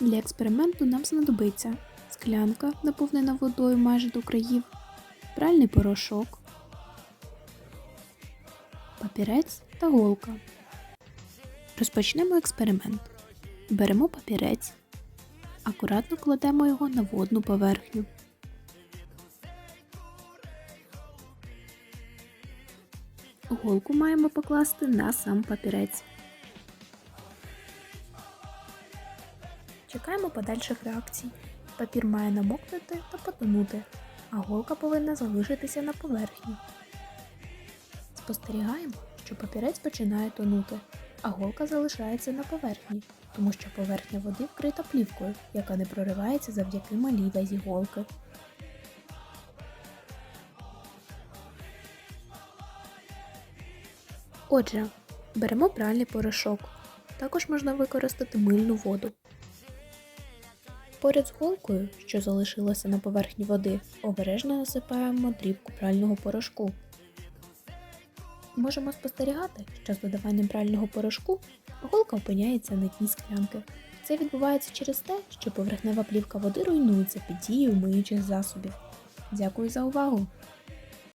Для експерименту нам знадобиться склянка, наповнена водою майже до країв, пральний порошок, папірець та голка. Розпочнемо експеримент. Беремо папірець, акуратно кладемо його на водну поверхню. Голку маємо покласти на сам папірець. Чекаємо подальших реакцій. Папір має намокнути та потонути, а голка повинна залишитися на поверхні. Спостерігаємо, що папірець починає тонути, а голка залишається на поверхні, тому що поверхня води вкрита плівкою, яка не проривається завдяки малій вазі голки. Отже, беремо пральний порошок. Також можна використати мильну воду. Поряд з голкою, що залишилося на поверхні води, обережно насипаємо дрібку прального порошку. Можемо спостерігати, що з додаванням прального порошку голка опиняється на дні склянки. Це відбувається через те, що поверхнева плівка води руйнується під дією миючих засобів. Дякую за увагу!